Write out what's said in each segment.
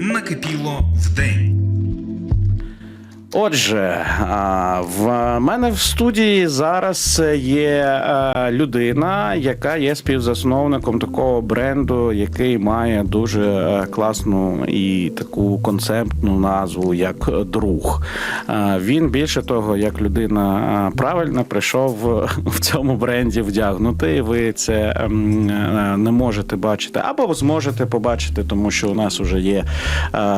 накипіло вдень. Отже, в мене в студії зараз є людина, яка є співзасновником такого бренду, який має дуже класну і таку концептну назву як друг. Він більше того, як людина правильно прийшов в цьому бренді вдягнутий. Ви це не можете бачити, або зможете побачити, тому що у нас вже є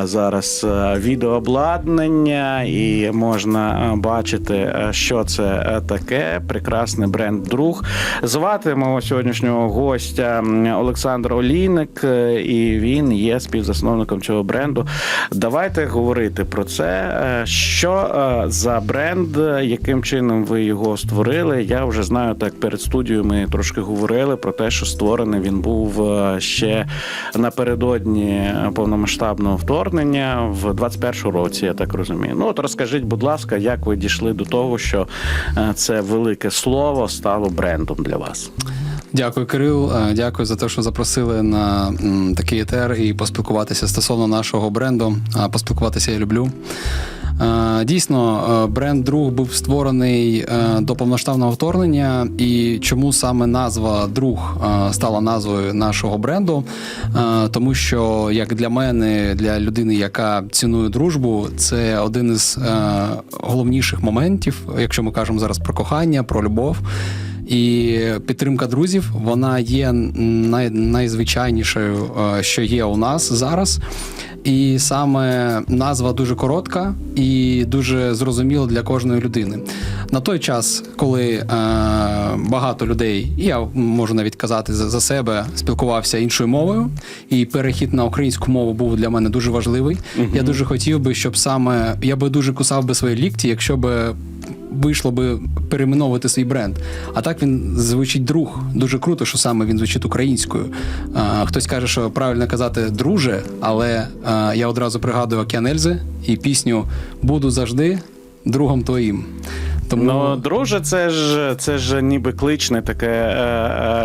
зараз відеообладнання, і можна е, бачити, е, що це е, таке. Прекрасний бренд друг. Звати мого сьогоднішнього гостя Олександр Олійник, і він є співзасновником цього бренду. Давайте говорити про це. Що за бренд, яким чином ви його створили? Я вже знаю так перед студією. Ми трошки говорили про те, що створений він був ще напередодні повномасштабного вторгнення в 21-му році. Я так розумію. Ну от розкажіть, будь ласка, як ви дійшли до того, що е, це велике слово стало брендом для вас? Дякую, Кирил. Е, Дякую за те, що запросили на такий етер і поспілкуватися стосовно нашого бренду. А Поспілкуватися я люблю. Е, Дійсно, е, бренд друг був створений е, до повноштабного вторгнення, і чому саме назва друг стала назвою нашого бренду? Тому що як для мене, для людини, яка цінує дружбу, це один із головніших моментів, якщо ми кажемо зараз про кохання, про любов. І підтримка друзів вона є най, найзвичайнішою, що є у нас зараз. І саме назва дуже коротка і дуже зрозуміла для кожної людини. На той час, коли е, багато людей, я можу навіть казати за, себе, спілкувався іншою мовою, і перехід на українську мову був для мене дуже важливий. Я дуже хотів би, щоб саме я би дуже кусав би свої лікті, якщо би вийшло би перейменовувати свій бренд. А так він звучить друг. Дуже круто, що саме він звучить українською. А, хтось каже, що правильно казати друже, але а, я одразу пригадую Океан Ельзи і пісню Буду завжди другом твоїм. Тому Ну, друже, це ж це ж ніби кличне таке е,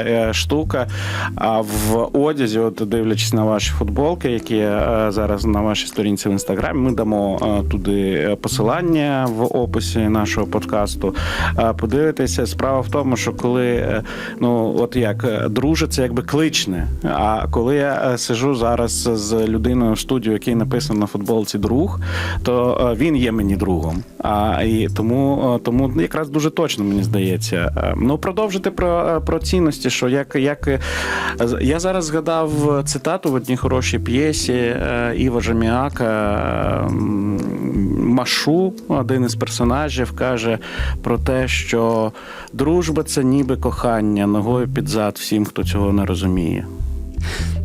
е, е, штука. А в одязі, от дивлячись на ваші футболки, які е, зараз на вашій сторінці в інстаграмі, ми дамо е, туди посилання в описі нашого подкасту. Е, подивитися, справа в тому, що коли е, ну от як е, друже, це якби кличне. А коли я е, сижу зараз з людиною в студію, який написано на футболці друг, то він є мені другом. А і тому, е, тому якраз дуже точно мені здається. Е, Ну продовжити про, е, про цінності, що як, як е, я зараз згадав цитату в одній хорошій п'єсі е, Іва Жаміака. е, Машу, один із персонажів, каже про те, що дружба це ніби кохання ногою під зад всім, хто цього не розуміє.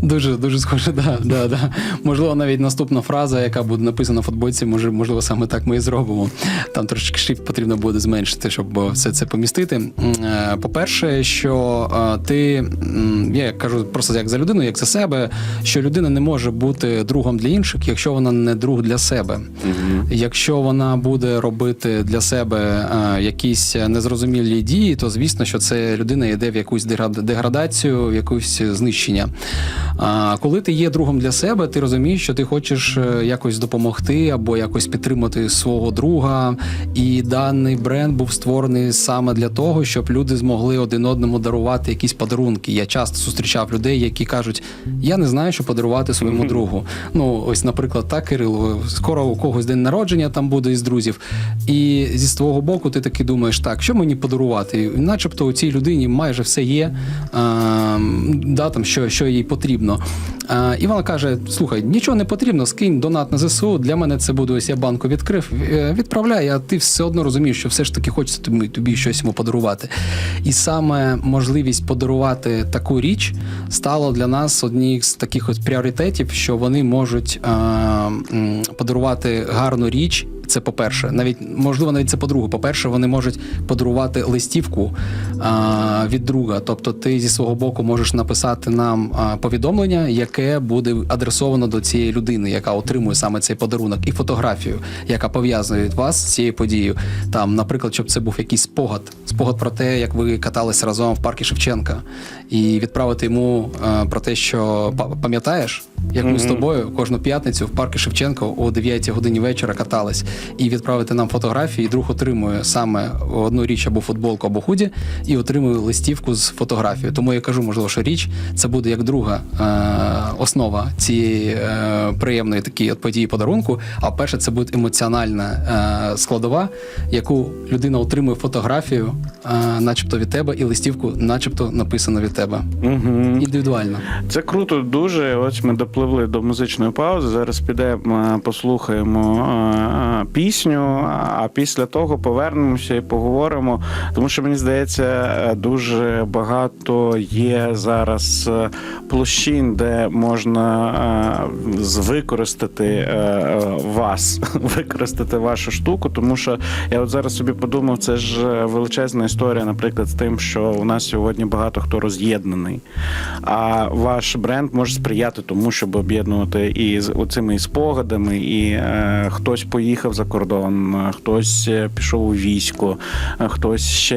Дуже дуже схоже, да, да, да. Можливо, навіть наступна фраза, яка буде написана на футболці, може, можливо, саме так ми і зробимо. Там трошки шрифт потрібно буде зменшити, щоб е, все це помістити. Е, По-перше, що е, ти я кажу просто як за людину, як за себе, що людина не може бути другом для інших, якщо вона не друг для себе. Якщо вона буде робити для себе якісь незрозумілі дії, то звісно, що це людина йде в якусь деград- деградацію, в якусь знищення. А коли ти є другом для себе, ти розумієш, що ти хочеш е, якось допомогти або якось підтримати свого друга. І даний бренд був створений саме для того, щоб люди змогли один одному дарувати якісь подарунки. Я часто зустрічав людей, які кажуть: я не знаю, що подарувати своєму другу. Ну, ось, наприклад, так, Кирило, скоро у когось день народження там буде із друзів. І зі свого боку, ти таки думаєш, так, що мені подарувати? І Начебто у цій людині майже все є, а, да, там, що, що їй потрібно. А, і вона каже: слухай, нічого не потрібно, скинь донат на ЗСУ. Для мене це буде ось я банку відкрив. е, Відправляй, а ти все одно розумієш, що все ж таки хочеться тобі, тобі щось йому подарувати. І саме можливість подарувати таку річ стало для нас однією з таких от пріоритетів, що вони можуть а, подарувати гарну річ. Це по-перше, навіть можливо, навіть це по-друге. По-перше, вони можуть подарувати листівку а, від друга. Тобто, ти зі свого боку можеш написати нам повідомлення, яке буде адресовано до цієї людини, яка отримує саме цей подарунок, і фотографію, яка пов'язує вас з цією подією. Там, наприклад, щоб це був якийсь спогад, спогад про те, як ви катались разом в парку Шевченка, і відправити йому а, про те, що «Па- пам'ятаєш, як ми з тобою кожну п'ятницю в парку Шевченко о 9 годині вечора катались, і відправити нам фотографії. І друг отримує саме одну річ або футболку, або худі, і отримує листівку з фотографією. Тому я кажу, можливо, що річ це буде як друга е, основа цієї е, приємної такої от події подарунку. А перше, це буде емоціональна е, складова, яку людина отримує фотографію, е, начебто від тебе, і листівку, начебто написано від тебе. Угу. Індивідуально. Це круто дуже. Ось ми допливли до музичної паузи. Зараз підемо, е, послухаємо е, пісню, а після того повернемося і поговоримо. Тому що мені здається, е, дуже багато є зараз е, площин, де можна е, використати е, е, вас, використати вашу штуку. Тому що я от зараз собі подумав, це ж е, величезна історія, наприклад, з тим, що у нас сьогодні багато хто роз'єднаний. А ваш бренд може сприяти тому, щоб об'єднувати і з оцими спогадами, і е, хтось поїхав за кордон, е, хтось е, пішов у військо, е, хтось ще,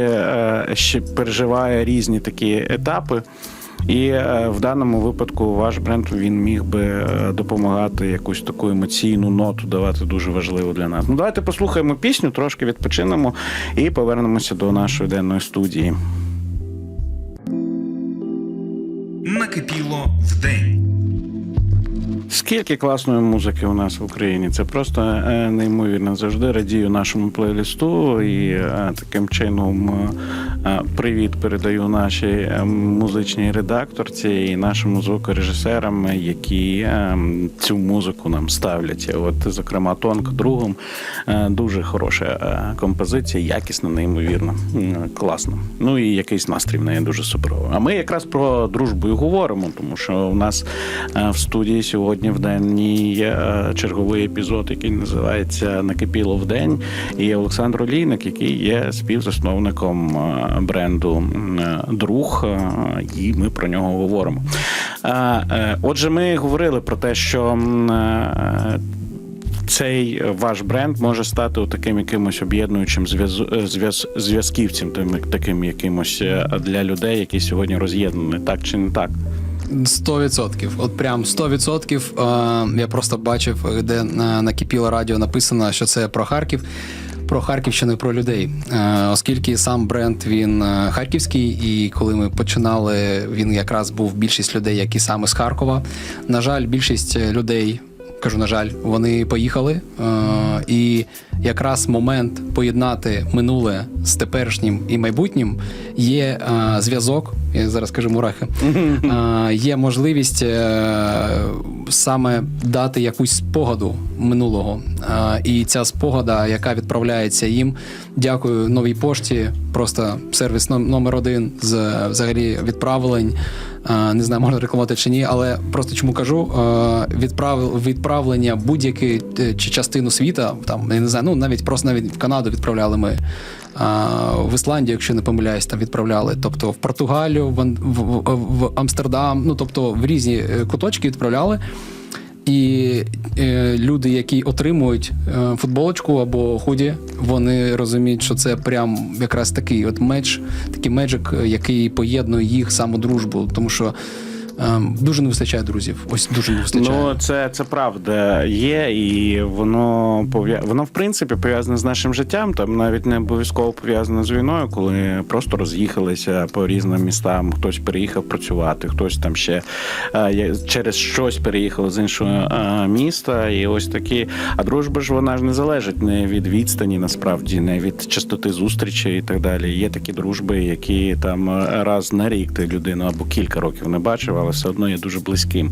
е, ще переживає різні такі етапи. І в даному випадку ваш бренд він міг би допомагати якусь таку емоційну ноту давати дуже важливу для нас. Ну давайте послухаємо пісню, трошки відпочинемо і повернемося до нашої денної студії. Накипіло вдень. Скільки класної музики у нас в Україні? Це просто е, неймовірно. Завжди радію нашому плейлисту і е, таким чином е, привіт передаю нашій музичній редакторці і нашим звукорежисерам, які цю музику нам ставлять. От, зокрема, Тонк другом дуже хороша композиція, якісна, неймовірно, М, класно. Ну і якийсь настрій в неї дуже суперовий. А ми якраз про дружбу і говоримо, тому що у нас в студії сьогодні в день є черговий епізод, який називається Накипіло в день. І Олександр Олійник, який є співзасновником е, бренду е, Друг, е, і ми про нього говоримо. Отже, ми говорили про те, що цей ваш бренд може стати таким якимось об'єднуючим зв'яз- зв'яз- зв'язківцем, таким якимось для людей, які сьогодні роз'єднані, так чи не так? 100%. От прям 100%. Е, Я просто бачив, де на, на Кипіло радіо написано, що це про Харків. Про Харківщину про людей, Е, оскільки сам бренд він е, харківський, і коли ми починали, він якраз був більшість людей, які саме з Харкова. На жаль, більшість людей, кажу, на жаль, вони поїхали. Е, І якраз момент поєднати минуле з теперішнім і майбутнім є е, зв'язок. Я зараз кажу мурахи. Е, Є можливість саме дати якусь спогаду минулого. І ця спогада, яка відправляється їм, дякую новій пошті. Просто сервіс номер один з взагалі відправлень. Е, Не знаю, можна рекламувати чи ні, але просто чому кажу, е, відправ, відправлення будь-якої е, чи частину світа, там я не знаю, ну навіть просто навіть в Канаду відправляли ми. В Ісландію, якщо не помиляюсь, там відправляли. Тобто в Португалію, в, в, в, Амстердам, ну тобто в різні куточки відправляли. І е, люди, які отримують е, футболочку або худі, вони розуміють, що це прям якраз такий от меч, такий меджик, е, який поєднує їх самодружбу, тому що дуже не вистачає друзів. Ось дуже не вистачає. Ну, це, це правда є, і воно пов'я... воно в принципі пов'язане з нашим життям. Там навіть не обов'язково пов'язане з війною, коли просто роз'їхалися по різним містам. Хтось переїхав працювати, хтось там ще е, через щось переїхав з іншого е, міста. І ось такі. А дружба ж вона ж не залежить не від відстані, насправді, не від частоти зустрічі і так далі. Є такі дружби, які там е, раз на рік ти людину або кілька років не бачив, але все одно є дуже близьким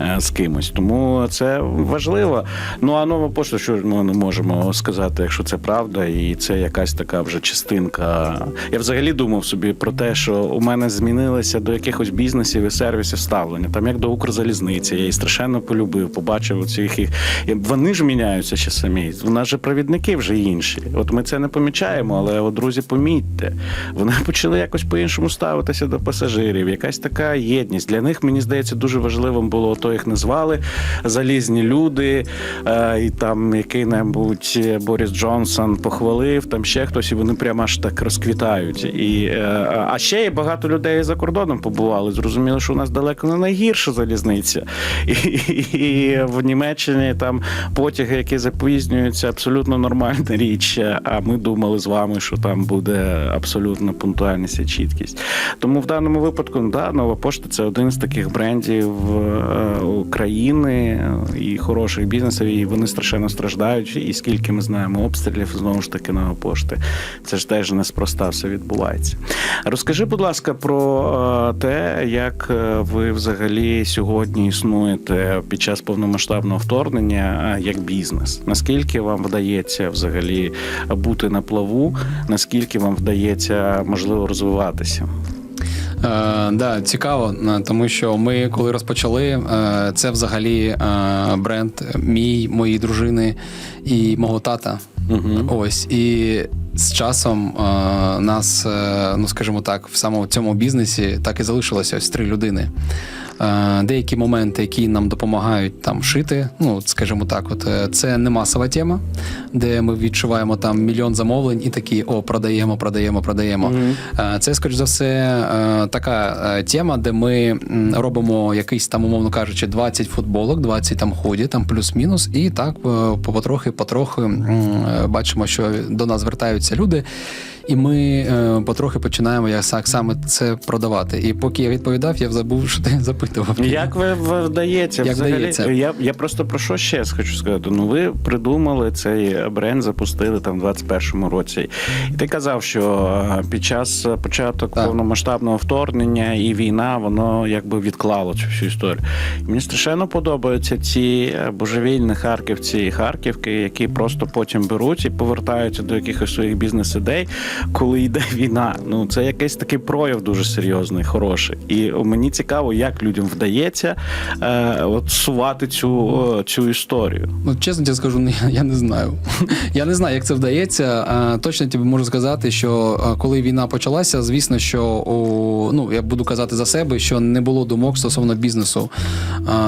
е, з кимось. Тому це важливо. Ну а нова пошта, що ми не можемо сказати, якщо це правда, і це якась така вже частинка. Я взагалі думав собі про те, що у мене змінилося до якихось бізнесів і сервісів ставлення, там як до Укрзалізниці. Я її страшенно полюбив, побачив оцих їх. Вони ж міняються ще самі. У нас же провідники вже інші. От ми це не помічаємо, але от, друзі, помітьте, вони почали якось по-іншому ставитися до пасажирів. Якась така єдність для Для них мені здається дуже важливим було то їх назвали залізні люди, е, і там який-небудь Борис Джонсон похвалив, там ще хтось, і вони прямо аж так розквітають. І, е, а ще є багато людей за кордоном побували. Зрозуміло, що у нас далеко не найгірша залізниця. І, і в Німеччині там потяги, які запізнюються, абсолютно нормальна річ. А ми думали з вами, що там буде абсолютна пунктуальність і чіткість. Тому в даному випадку, да, нова пошта це один з таких брендів е, України і хороших бізнесів, і вони страшенно страждають. І скільки ми знаємо обстрілів, знову ж таки, нова пошти. Це ж теж неспроста все відбувається. Розкажи, будь ласка, про е, те, як е, ви взагалі сьогодні існуєте під час повномасштабного вторгнення як бізнес. Наскільки вам вдається взагалі бути на плаву? Наскільки вам вдається можливо розвиватися? Е, да, цікаво, е, тому що ми, коли розпочали, е, це взагалі бренд мій, моєї дружини і мого тата. Угу. Ось і з часом е, нас, е, ну скажімо так, в самому цьому бізнесі так і залишилося ось три людини. Е, деякі моменти, які нам допомагають там шити, ну скажімо так, от е, це не масова тема, де ми відчуваємо там мільйон замовлень і такі о, продаємо, продаємо, продаємо. Е, Це, скоріш за все, е, така е, тема, де ми робимо якийсь там, умовно кажучи, 20 футболок, 20 там ході, там плюс-мінус, і так е, по- потрохи, потрохи е, бачимо, що до нас звертаються люди. І ми е, потрохи починаємо як саме це продавати. І поки я відповідав, я забув, що ти запитував. Як ви вдається Як взагалі? вдається? Я, я просто про що ще хочу сказати? Ну, ви придумали цей бренд, запустили там в 21-му році. І ти казав, що е, під час початок Так. повномасштабного вторгнення і війна, воно якби відклало цю всю історію. І мені страшенно подобаються ці божевільні харківці і харківки, які просто потім беруть і повертаються до якихось своїх бізнес-ідей, коли йде війна. Ну це якийсь такий прояв дуже серйозний, хороший. І мені цікаво, як людям вдається е, от сувати цю, е, цю історію. Ну, чесно тебе скажу, ну, я, не знаю. Я не знаю, як це вдається. Точно тобі можу сказати, що коли війна почалася, звісно, що о, ну я буду казати за себе, що не було думок стосовно бізнесу.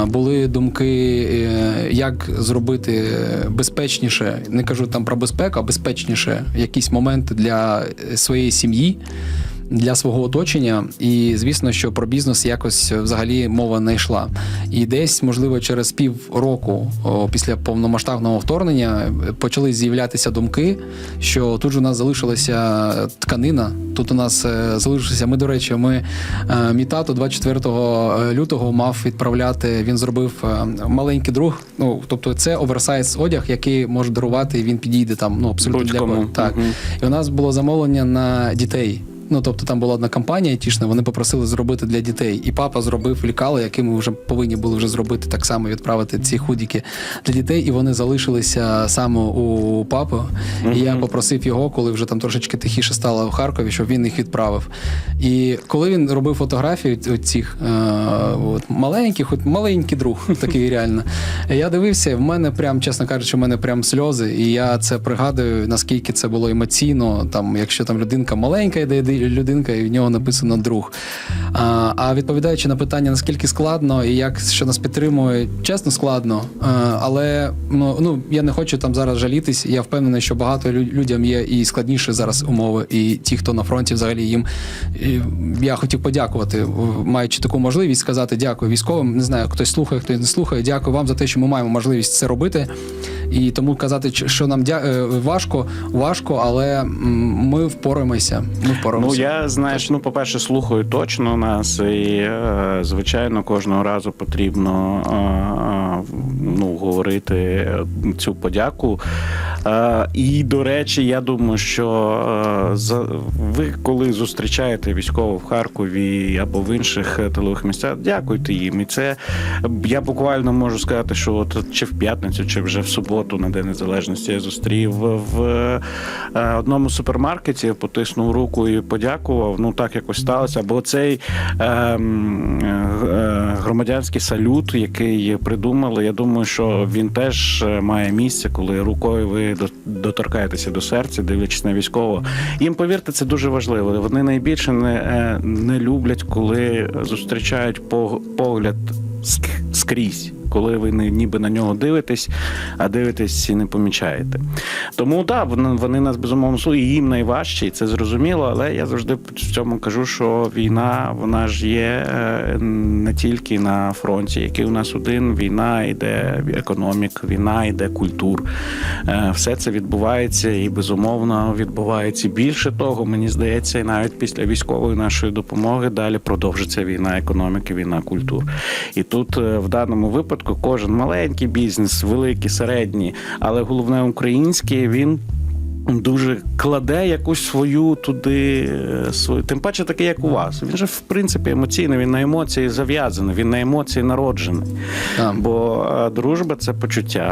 Були думки, е, як зробити безпечніше, не кажу там про безпеку, а безпечніше якісь моменти для е, своєї сім'ї. Для свого оточення, і звісно, що про бізнес якось взагалі мова не йшла. І десь, можливо, через півроку о, після повномасштабного вторгнення е, почали з'являтися думки, що тут же у нас залишилася тканина. Тут у нас е, залишилося. Ми, до речі, ми е, мій тато 24 лютого мав відправляти. Він зробив е, маленький друг. Ну тобто, це оверсайз одяг, який може дарувати. і Він підійде там. Ну абсолютно для Будь-кому. кого. Так Мгм. і у нас було замовлення на дітей. Ну, тобто там була одна компанія айтішна, вони попросили зробити для дітей. І папа зробив лікало, які ми вже повинні були вже зробити так само, відправити ці худіки для дітей, і вони залишилися саме у папи. І я попросив його, коли вже там трошечки тихіше стало в Харкові, щоб він їх відправив. І коли він робив фотографії цих е, от, маленьких, от маленький друг, такий реально. Я дивився, в мене прям, чесно кажучи, в мене прям сльози, і я це пригадую, наскільки це було емоційно. Там, якщо там людинка маленька, йде людинка, і в нього написано друг. А, а відповідаючи на питання, наскільки складно і як що нас підтримує, чесно, складно. Але ну, ну я не хочу там зараз жалітись. Я впевнений, що багато лю- людям є і складніші зараз умови, і ті, хто на фронті, взагалі їм я хотів подякувати, маючи таку можливість сказати дякую військовим. Не знаю, хтось слухає, хтось не слухає. Дякую вам за те, що ми маємо можливість це робити. І тому казати, що нам дя... е, важко, важко, але ми впораємося. Ми Ну я знаєш, ну по-перше, слухаю точно нас, і е, звичайно, кожного разу потрібно е, е, ну, говорити цю подяку. Е, І до речі, я думаю, що е, ви, коли зустрічаєте військових в Харкові або в інших е, тилових місцях, дякуйте їм. І це я буквально можу сказати, що от чи в п'ятницю, чи вже в суботу на День Незалежності я зустрів в е, одному супермаркеті, потиснув руку і подякував. Ну так якось сталося. Бо цей е, м, е, громадянський салют, який придумали, я думаю, що він теж е, має місце, коли рукою ви ви до- доторкаєтеся до серця, дивлячись на військового. Їм повірте, це дуже важливо. Вони найбільше не, е, не люблять, коли зустрічають пог- погляд скрізь. Коли ви не, ніби на нього дивитесь, а дивитесь і не помічаєте. Тому так, вони, вони нас безумовно і їм найважче, і це зрозуміло, але я завжди в цьому кажу, що війна вона ж є е, не тільки на фронті, який у нас один. Війна йде економік, війна йде культур. Е, Все це відбувається і безумовно відбувається більше того. Мені здається, і навіть після військової нашої допомоги далі продовжиться війна економіки, війна культур. І тут е, в даному випадку кожен маленький бізнес, великий, середній, але головне український, він. Дуже кладе якусь свою туди е, свою, тим паче такий, як у вас. Він же в принципі емоційний, він на емоції зав'язаний, він на емоції народжений. Так. Бо е, дружба це почуття.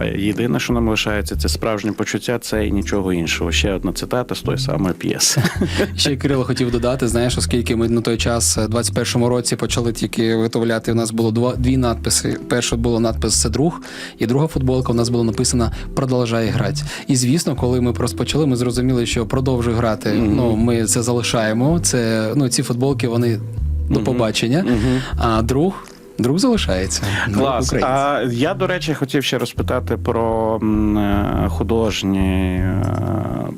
А єдине, що нам лишається, це справжнє почуття, це і нічого іншого. Ще одна цитата з тої самої п'єси. Ще Кирило хотів додати, знаєш, оскільки ми на той час, е, 21-му році, почали тільки виготовляти. У нас було два дві надписи. Перша була надпис це друг, і друга футболка у нас була написана Продовжай грати. І звісно, коли ми розпочали, ми зрозуміли, що продовжуй грати. Ну ми це залишаємо. Це ну ці футболки, вони до побачення. А друг. Друг залишається. Клас. А я, до речі, хотів ще розпитати про е, художні, е,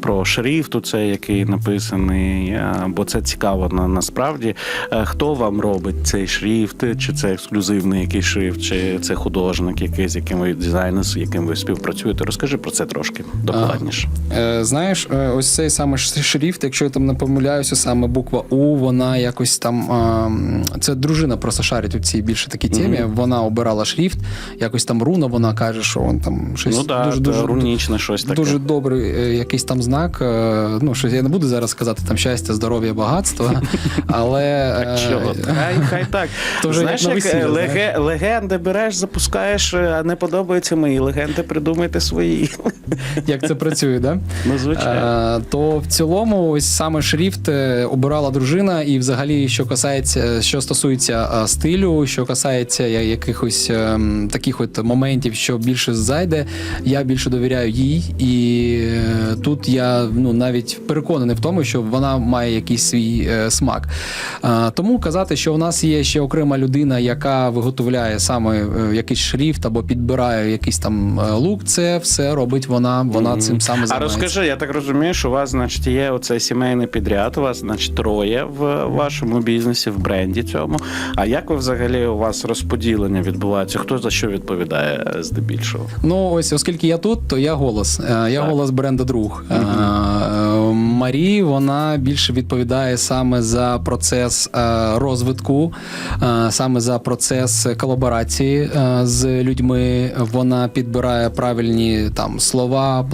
про шрифт, це який написаний, е, бо це цікаво на, насправді. Хто вам робить цей шрифт? Чи це ексклюзивний якийсь шрифт, чи це художник, який, з яким ви дизайнер, з яким ви співпрацюєте? Розкажи про це трошки докладніше. Е, Знаєш, ось цей саме шрифт, якщо я там не помиляюся, саме буква У, вона якось там. Це дружина просто шарить у цій більше такій темі. Вона обирала шрифт, якось там руна, вона каже, що он там щось Ну так, дуже, да, дуже, рунічне щось таке. Дуже добрий е, якийсь там знак. е, Ну, щось я не буду зараз сказати там щастя, здоров'я, багатство, але е, хай, хай так. Знаєш, як легенди береш, запускаєш, а не подобаються мої легенди, придумайте свої. як це працює, да? Ну, звичайно. То в цілому, ось саме шрифт обирала дружина, і взагалі, що касається, що стосується стилю, що касається якихось е, м, таких от моментів, що більше зайде, я більше довіряю їй. І е, тут я ну навіть переконаний в тому, що вона має якийсь свій е, смак. Е, тому казати, що у нас є ще окрема людина, яка виготовляє саме е, якийсь шрифт або підбирає якийсь там е, лук, це все робить вона. Вона цим саме А розкажи, я так розумію, що у вас, значить, є оцей сімейний підряд, у вас, значить, троє в вашому бізнесі, в бренді цьому. А як ви взагалі у вас розподілення відбувається? Хто за що відповідає е, здебільшого? Ну, ось, оскільки я тут, то я голос. Е, Я Так. голос бренда друг. Е, Марі вона більше відповідає саме за процес е, розвитку, е, саме за процес колаборації е, з людьми. Вона підбирає правильні там слова,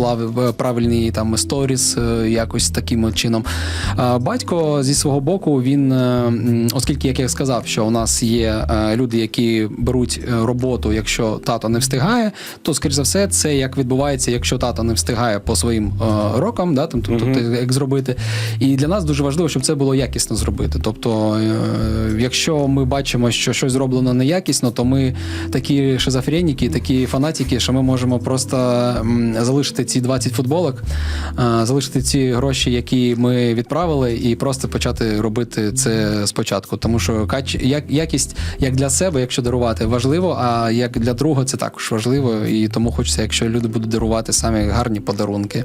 правильні там сторіс, якось таким чином. Батько зі свого боку, він, оскільки, як я сказав, що у нас є люди, які беруть роботу, якщо тато не встигає, то скоріш за все, це як відбувається, якщо тато не встигає по своїм рокам, да, там, тобто, як зробити. І для нас дуже важливо, щоб це було якісно зробити. Тобто, е, якщо ми бачимо, що щось зроблено неякісно, то ми такі шизофреніки, такі фанатики, що ми можемо просто залишити ці 20 футболок, е, залишити ці гроші, які ми відправили, і просто почати робити це спочатку. Тому що кач- як, якість як для себе, якщо дарувати, важливо, а як для друга це також важливо. І тому хочеться, якщо люди будуть дарувати самі гарні подарунки.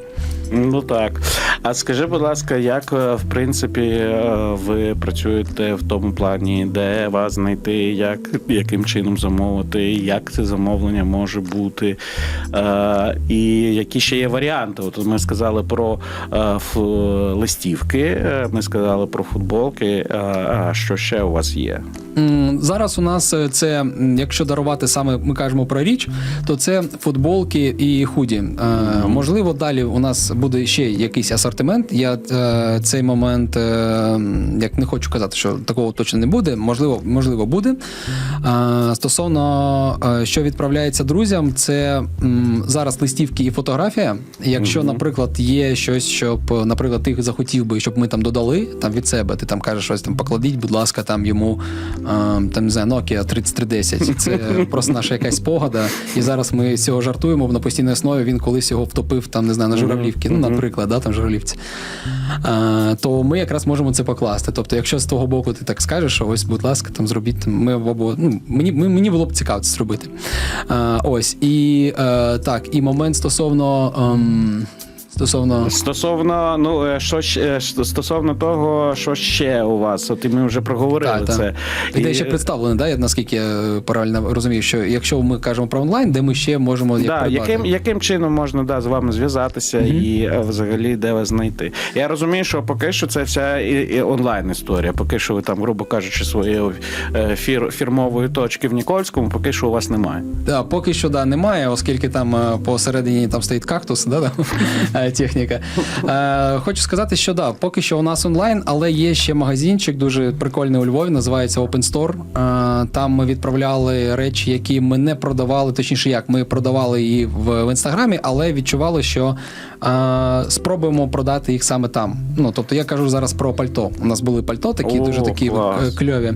Ну так. А скажи, будь ласка, як е, в принципі е, ви працюєте в тому плані, де вас знайти, як, яким чином замовити, як це замовлення може бути, е, і які ще є варіанти? От ми сказали про листівки, ми сказали про футболки. А що ще у вас є? Зараз у нас це, якщо дарувати саме, ми кажемо про річ, то це футболки і худі. Можливо, далі у нас буде ще якийсь асортимент. Я е, цей момент, е, як не хочу казати, що такого точно не буде. Можливо, можливо, буде. Е, Стосовно е, що відправляється друзям, це м, зараз листівки і фотографія. Якщо, наприклад, є щось, щоб, наприклад, ти захотів би, щоб ми там додали там від себе, ти там кажеш щось там покладіть, будь ласка, там йому там не знаю, Nokia 3310. Це просто наша якась спогада. І зараз ми з цього жартуємо на постійній основі. Він колись його втопив там, не знаю, на журавлівки. Ну, наприклад, да, там журавлівці. А, то ми якраз можемо це покласти. Тобто, якщо з того боку ти так скажеш, що ось, будь ласка, там зробіть. Ми або ну, мені, мені було б цікаво це зробити. Ось. І е, так, і момент стосовно. Стосовно. Стосовно, ну е, що е, стосовно того, що ще у вас, от і ми вже проговорили Та, та. це. Ідея ще представлена, да? я наскільки я правильно розумію, що якщо ми кажемо про онлайн, де ми ще можемо як Да, яким, яким чином можна да, з вами зв'язатися і е, взагалі де вас знайти? Я розумію, що поки що це вся і, і онлайн історія. Поки що ви там, грубо кажучи, своєї е, фір, фірмової точки в Нікольському, поки що у вас немає. Да, поки що да, немає, оскільки там е, посередині там стоїть кактус, да, е, техніка. Е, хочу сказати, що да, поки що у нас онлайн, але є ще магазинчик дуже прикольний у Львові, називається Open Store. Е, там ми відправляли речі, які ми не продавали, точніше, як ми продавали її в, в інстаграмі, але відчували, що е, спробуємо продати їх саме там. Ну тобто я кажу зараз про пальто. У нас були пальто, такі О, дуже такі клас. е, кльові.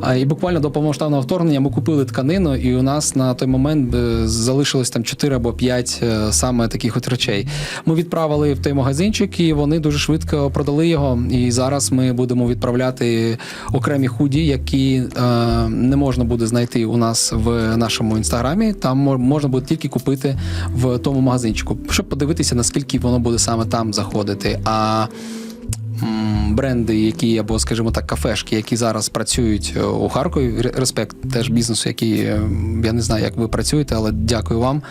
А, І буквально до повномасштабного вторгнення ми купили тканину, і у нас на той момент е, залишилось там 4 або 5 е, саме таких от речей. Ми відправили в той магазинчик, і вони дуже швидко продали його. І зараз ми будемо відправляти окремі худі, які е, не можна буде знайти у нас в нашому інстаграмі. Там мо- можна буде тільки купити в тому магазинчику, щоб подивитися, наскільки воно буде саме там заходити. А бренди, які або, скажімо так, кафешки, які зараз працюють е, у Харкові. Респект теж бізнесу, який е, я не знаю, як ви працюєте, але дякую вам.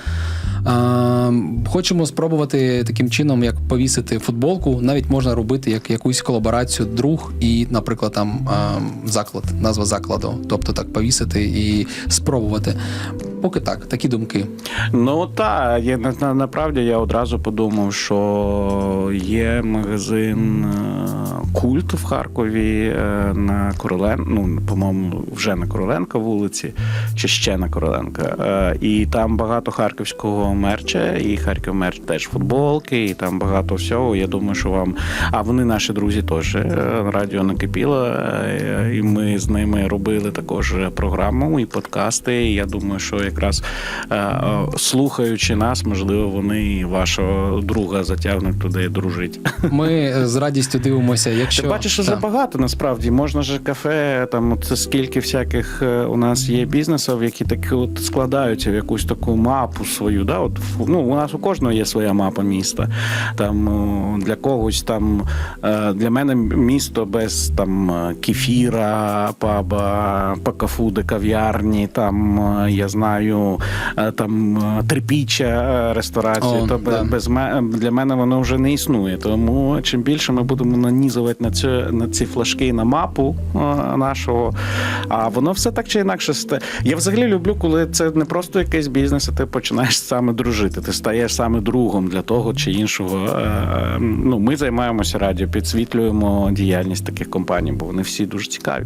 Хочемо спробувати таким чином, як повісити футболку. Навіть можна робити як якусь колаборацію друг і, наприклад, там заклад, назва закладу. Тобто так повісити і спробувати. Поки так, такі думки. Ну так, я на, на, направді я одразу подумав, що є магазин е, культ в Харкові е, на Королен, ну по-моєму, вже на Короленка вулиці, чи ще на Короленка. Е, І там багато харківського мерча, і Харків мерч теж футболки, і там багато всього. Я думаю, що вам. А вони наші друзі теж е, радіо накипіло. І ми з ними робили також програму і подкасти. І я думаю, що якраз слухаючи нас, можливо, вони і вашого друга затягнуть туди дружить. Ми з радістю дивимося, якщо Ти бачиш, що забагато насправді. Можна ж кафе, там от скільки всяких е, у нас є бізнесів, які такі от складаються в якусь таку мапу свою. Да? От, ну, у нас у кожного є своя мапа міста. Там для когось там е, для мене місто без там е, кефіра, паба, пакафуди, кав'ярні, там я знаю, там трипіччя е, ресторації. О, то да. без для мене воно вже не існує. Тому чим більше ми будемо нанізувати на цю на ці флажки на мапу а, нашого, а воно все так чи інакше сте. Я взагалі люблю, коли це не просто якийсь бізнес, а ти починаєш саме дружити. Ти стаєш саме другом для того чи іншого. Е, е, Ну, ми займаємося радіо, підсвітлюємо діяльність таких компаній, бо вони всі дуже цікаві.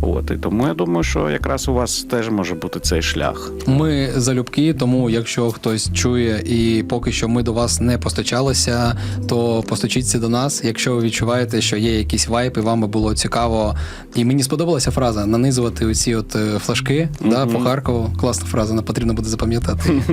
От і тому я думаю, що якраз у вас теж може бути цей шлях. Ми залюбки, тому якщо хтось чує і поки що ми до вас не постачалися, то постучіться до нас. Якщо ви відчуваєте, що є якийсь вайп, і вам би було цікаво. І мені сподобалася фраза нанизувати оці от е, флажки да, по Харкову. Класна фраза, не потрібно буде запам'ятати.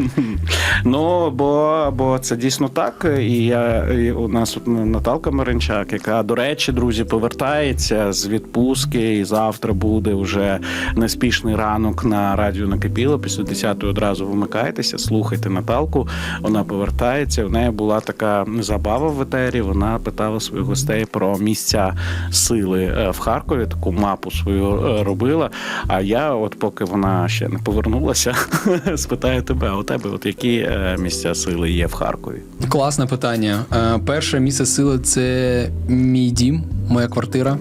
Ну, бо, бо це дійсно так. І я і у нас Наталка Маринчак, яка, до речі, друзі, повертається з відпустки, і завтра буде вже неспішний ранок на радіо накипіло. Після 10 одразу вимикайтеся, слухайте Наталку. Вона повертається. В неї була така забава в етері. Вона питала своїх гостей про місця сили е, в Харкові. Таку мапу свою е, робила. А я, от поки вона ще не повернулася, спитаю тебе, а у тебе от які е, місця сили є в Харкові? Класне питання. Перше місце сили це мій дім, моя квартира.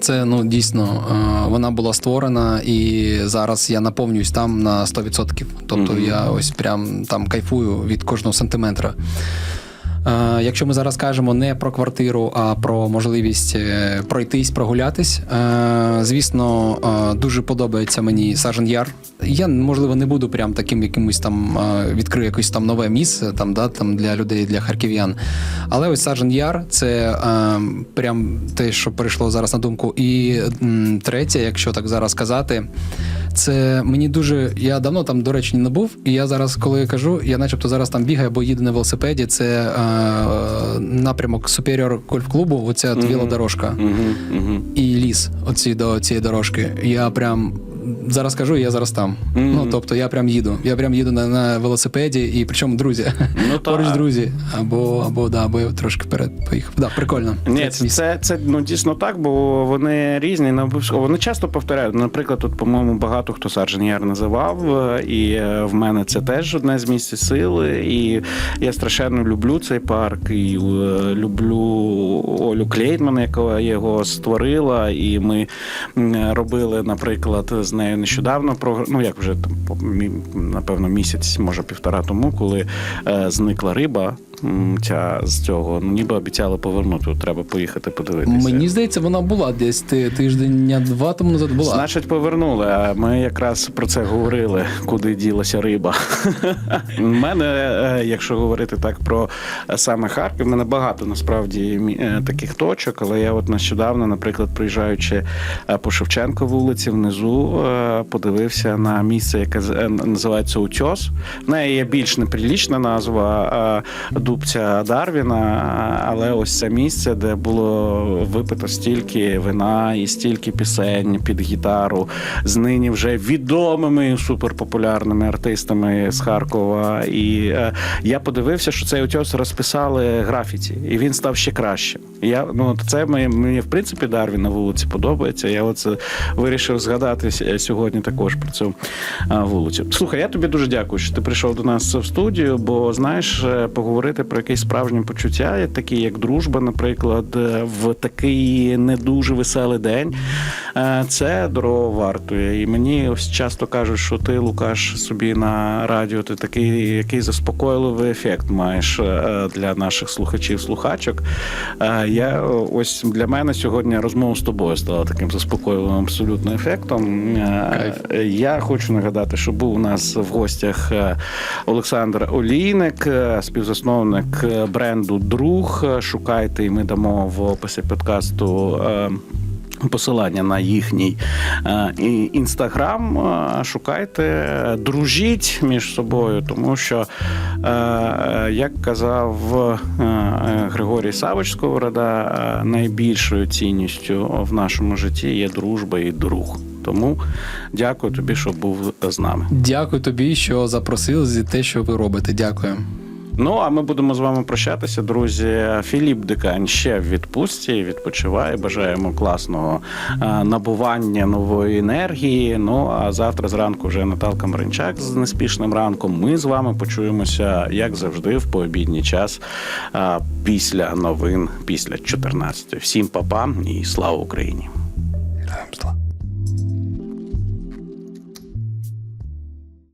Це ну дійсно вона була створена, і зараз я наповнююсь там на 100%. Тобто Мгм. я ось прям там кайфую від кожного сантиметра. Е, Якщо ми зараз кажемо не про квартиру, а про можливість е, пройтись, прогулятись. е, Звісно, дуже подобається мені Сажен Яр. Я можливо не буду прям таким якимось там відкрию якесь там нове місце там, да, там для людей, для харків'ян. Але ось Сажен Яр це прям те, що прийшло зараз на думку. І третє, якщо так зараз казати, це мені дуже. Я давно там, до речі, не був. І я зараз, коли кажу, я начебто зараз там бігаю бо їду на велосипеді. Це е, напрямок Superior Golf клубу, оця mm велодорожка Угу, угу. і ліс оці до цієї дорожки. Я прям зараз кажу, і я зараз там. Мгм. Ну тобто я прям їду. Я прям їду на, на велосипеді, і причому друзі. Ну, Поруч друзі. Або, або, да, або я трошки вперед поїхав. Да, прикольно. Ні, Це це, це, ну дійсно так, бо вони різні, не обов'язково. Вони часто повторяють. Наприклад, тут, по-моєму, багато хто Саржен Яр називав, е, і е, в мене це теж одне з місць сили. І я страшенно люблю цей парк, і е, люблю Олю Клейдман, яка його створила. І ми робили, наприклад, з нею нещодавно про ну як вже там напевно місяць, може півтора тому, коли е, зникла риба. Ця з цього ну ніби обіцяли повернути. Треба поїхати подивитися. Мені здається, вона була десь тиждень два тому назад була. Значить, повернули. А ми якраз про це говорили, куди ділася риба. У мене, е, якщо говорити так про саме Харків, в мене багато насправді е, таких точок. Але я от нещодавно, наприклад, приїжджаючи е, по Шевченко вулиці, внизу подивився на місце, яке називається Утьос. В неї є більш неприлічна назва Дубця Дарвіна, але ось це місце, де було випито стільки вина і стільки пісень під гітару з нині вже відомими суперпопулярними артистами з Харкова. І е, я подивився, що цей утьос розписали графіті, і він став ще кращим. Я ну це мені, в принципі Дарвін на вулиці подобається. Я оце вирішив згадати сьогодні також про цю а, вулицю. Слухай, я тобі дуже дякую, що ти прийшов до нас в студію, бо знаєш, е, поговорити про якісь справжні почуття, такі як дружба, наприклад, е, в такий не дуже веселий день. е, Це дорого вартує. І мені ось часто кажуть, що ти, Лукаш, собі на радіо, ти такий який заспокійливий ефект маєш е, для наших слухачів, слухачок. Е, Я ось для мене сьогодні розмова з тобою стала таким заспокійливим абсолютно ефектом. Кайф. Я хочу нагадати, що був у нас в гостях Олександр Олійник, співзасновник е, бренду Друг. Шукайте, і ми дамо в описі подкасту. е, Посилання на їхній е, інстаграм. Е, Шукайте, дружіть між собою, тому що, як казав Григорій Савич Сковорода, найбільшою цінністю в нашому житті є дружба і друг. Тому дякую тобі, що був з нами. Дякую тобі, що запросили за те, що ви робите. Дякую. Ну а ми будемо з вами прощатися, друзі. Філіп Дикань ще в відпустці. Відпочиває. Бажаємо класного е, набування нової енергії. Ну а завтра зранку вже Наталка Маринчак з неспішним ранком. Ми з вами почуємося, як завжди, в пообідній час е, після новин, після 14. Всім па-па і слава Україні!